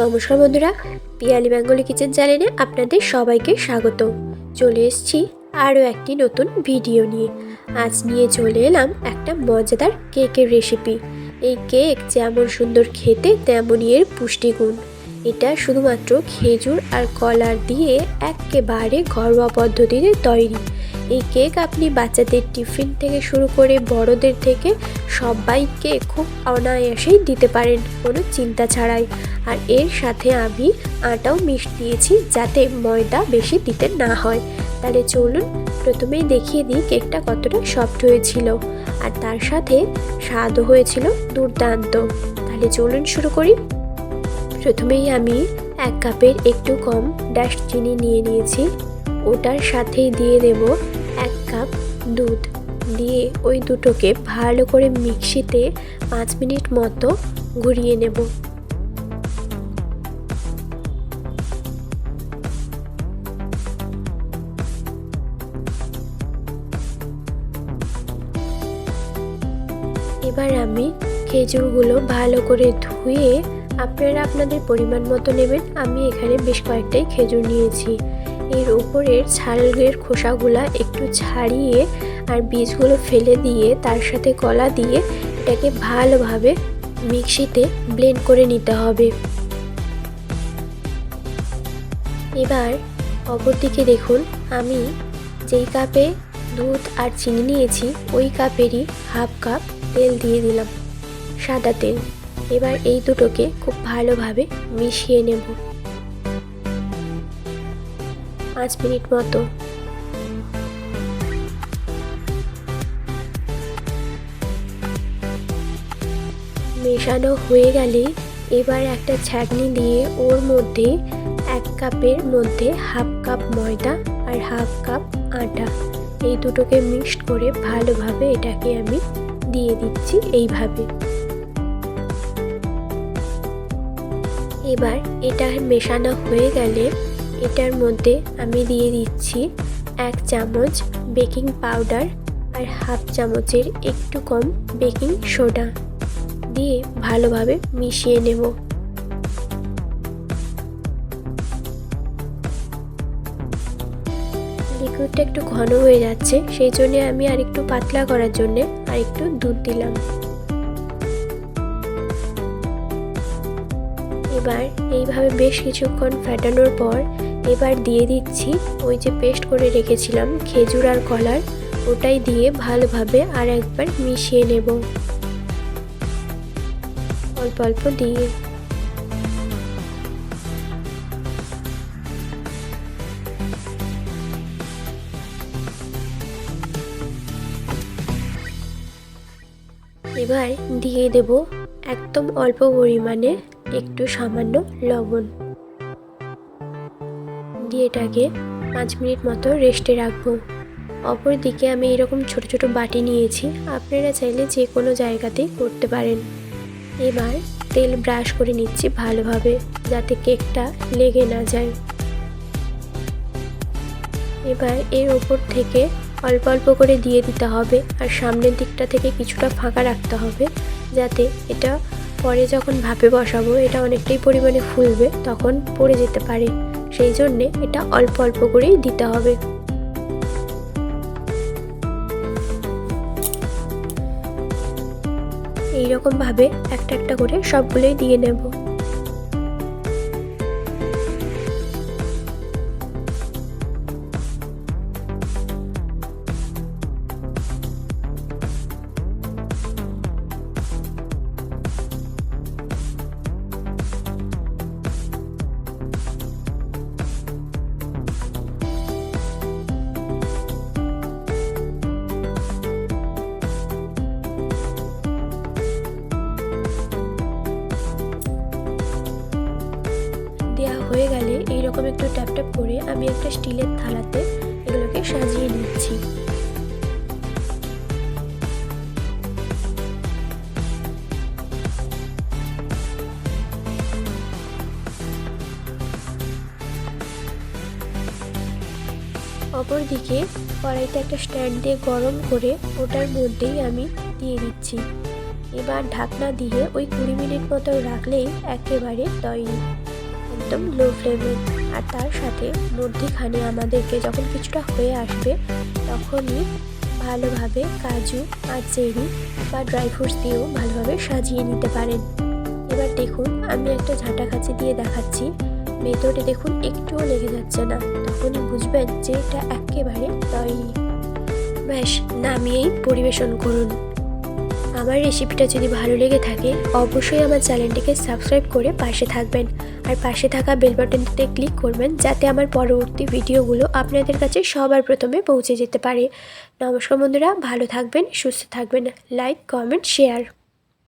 নমস্কার বন্ধুরা, Piyali Bengali kitchen চ্যানেলে আপনাদের সবাইকে স্বাগত। চলে এসছি আরও একটি নতুন ভিডিও নিয়ে। আজ নিয়ে চলে এলাম একটা মজাদার কেকের রেসিপি এই কেক যেমন সুন্দর খেতে, তেমনই এর পুষ্টিগুণ। এটা শুধুমাত্র খেজুর আর কলার দিয়ে একেবারে ঘরোয়া পদ্ধতিতে তৈরি। এই কেক আপনি বাচ্চাদের টিফিন থেকে শুরু করে বড়দের থেকে সবাইকে খুব অনায়াসেই দিতে পারেন, কোনো চিন্তা ছাড়াই। আর এর সাথে আমি আটাও মিশ দিয়েছি যাতে ময়দা বেশি দিতে না হয়। তাহলে চলুন, প্রথমেই দেখিয়ে দিই কেকটা কতটা সফট হয়েছিল। আর তার সাথে স্বাদও হয়েছিল দুর্দান্ত। তাহলে চলুন শুরু করি। প্রথমেই আমি এক কাপের একটু কম ড্যাশ চিনি নিয়ে নিয়েছি। ওটার সাথেই দিয়ে দেব কাপ দুধ দিয়ে ওই দুটোকে ভালো করে মিক্সিতে পাঁচ মিনিট মতো ঘুরিয়ে নেব। এবার আমি খেজুরগুলো ভালো করে ধুয়ে, আপনারা আপনাদের পরিমাণ মতো নেবেন। আমি এখানে বেশ কয়েকটাই খেজুর নিয়েছি। এর উপরের ছালের খোসাগুলা একটু ছাড়িয়ে আর বীজগুলো ফেলে দিয়ে তার সাথে কলা দিয়ে এটাকে ভালোভাবে মিক্সিতে ব্লেন্ড করে নিতে হবে। এবার অপরদিকে দেখুন, আমি যেই কাপে দুধ আর চিনি নিয়েছি, ওই কাপেরই হাফ কাপ তেল দিয়ে দিলাম সাদা তেল। এবার এই দুটোকে খুব ভালোভাবে মিশিয়ে নেব। পাঁচ মিনিট মতো। মেশানো হয়ে গেলে এবার একটা ছাঁকনি দিয়ে ওর মধ্যে এক কাপের মধ্যে হাফ কাপ ময়দা আর হাফ কাপ আটা। এই দুটোকে মিক্সড করে ভালোভাবে এটাকে আমি দিয়ে দিচ্ছি এইভাবে। এবার এটা মেশানো হয়ে গেলে এটার মধ্যে আমি দিয়ে দিচ্ছি এক চামচ বেকিং পাউডার আর হাফ চামচের একটু কম বেকিং সোডা দিয়ে ভালোভাবে মিশিয়ে নেব। লিকুইডটা একটু ঘন হয়ে যাচ্ছে, সেই জন্যে আমি আর একটু পাতলা করার জন্যে আর একটু দুধ দিলাম। এবার এইভাবে বেশ কিছুক্ষণ ফ্যাটানোর পর এবার দিয়ে দিচ্ছি। ওই যে পেস্ট করে রেখেছিলাম, খেজুর আর কলার। ওটাই দিয়ে ভালোভাবে আর একবার মিশিয়ে নেব। অল্প অল্প দিয়ে। এবার দিয়ে দেব একদম অল্প পরিমাণে একটু সামান্য লবণ। দিয়ে এটাকে পাঁচ মিনিট মতো রেস্টে রাখব। অপর দিকে আমি এরকম ছোট ছোট বাটি নিয়েছি, আপনারা চাইলে যে কোনো জায়গাতেই করতে পারেন। এবার তেল ব্রাশ করে নিচ্ছি ভালোভাবে, যাতে কেকটা লেগে না যায়। এবার এর ওপর থেকে অল্প অল্প করে দিয়ে দিতে হবে, আর সামনের দিকটা থেকে কিছুটা ফাঁকা রাখতে হবে, যাতে এটা পরে যখন ভাপে বসাবো, এটা অনেকটাই পরিমাণে ফুলবে, তখন পড়ে যেতে পারে। সেই জন্যে এটা অল্প অল্প করেই দিতে হবে। এইরকমভাবে একটা একটা করে সবগুলোই দিয়ে নেব। হয়ে গেলে এইরকম একটু ট্যাপ ট্যাপ করে আমি একটা স্টিলের থালাতে এগুলোকে সাজিয়ে নিচ্ছি। অপরদিকে কড়াইতে একটা স্ট্যান্ড দিয়ে গরম করে ওটার মধ্যেই আমি দিয়ে দিচ্ছি। এবার ঢাকনা দিয়ে ওই কুড়ি মিনিট মতো রাখলেই একেবারে তৈরি। একদম লো ফ্লেমে আর তার সাথে মধ্যেখানে আমাদেরকে যখন কিছুটা হয়ে আসবে, তখনই ভালোভাবে কাজু আর চেরি বা ড্রাই ফ্রুটস দিয়েও ভালোভাবে সাজিয়ে নিতে পারেন। এবার দেখুন, আমি একটা ঝাঁটা কাচি দিয়ে দেখাচ্ছি। ভেতরে দেখুন, একটুও লেগে যাচ্ছে না। তখনই বুঝবেন যে এটা একেবারে তৈরি। ব্যাস, নামিয়েই পরিবেশন করুন। আমার রেসিপিটা যদি ভালো লেগে থাকে, অবশ্যই আমার চ্যানেলটিকে সাবস্ক্রাইব করে পাশে থাকবেন। আর পাশে থাকা বেল বাটনটিতে ক্লিক করবেন, যাতে আমার পরবর্তী ভিডিওগুলো আপনাদের কাছে সবার প্রথমে পৌঁছে যেতে পারে। নমস্কার বন্ধুরা, ভালো থাকবেন, সুস্থ থাকবেন। Like comment share